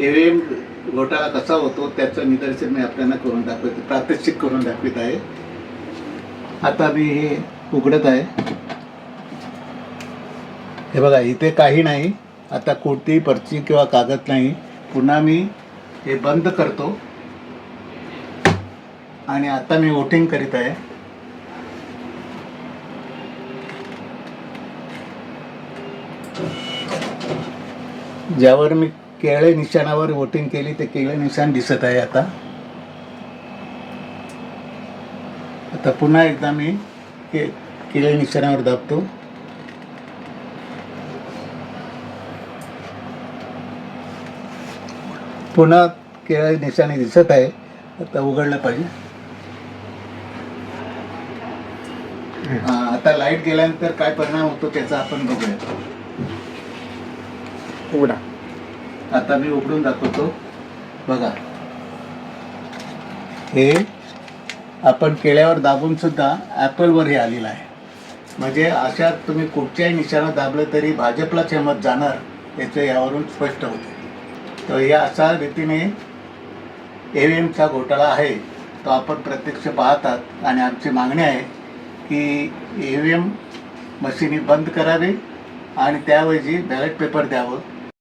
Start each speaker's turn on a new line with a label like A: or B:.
A: M घोटाळा कसा होतो त्याचं निदर्शन मी आपल्याला करून दाखवते प्रात्यक्षिक करून दाखवित आहे. आता मी हे उघडत आहे. हे बघा इथे काही नाही. आता कोणतीही पर्ची किंवा कागद नाही. पुन्हा मी हे बंद करतो. आणि आता मी वोटिंग करीत आहे. ज्यावर मी केळे निशाणावर वोटिंग केली ते केळे निशाण दिसत आहे आता. आता पुन्हा एकदा मी के केळे निशाणावर दाबतो. पुन्हा केळे निशाणे दिसत आहे. आता उघडलं पाहिजे. हा, आता लाइट गेल्यानंतर काय परिणाम होतो त्याचा आपण बघूया.
B: उघडा.
A: आता मी उघडून दाखवतो. बघा. हे आपण केळ्यावर दाबून सुद्धा ॲपलवर हे आलेलं आहे. म्हणजे अशा तुम्ही कुठच्याही निशाणा दाबलं तरी भाजपलाच हे मत जाणार याचं यावरून स्पष्ट होते. तर या अशा रीतीने ए व्ही एमचा घोटाळा आहे तो आपण प्रत्यक्ष पाहतात. आणि आमची मागणी आहे की ए व्ही एम मशिनी बंद करावी आणि त्याऐवजी बॅलेट पेपर द्यावं.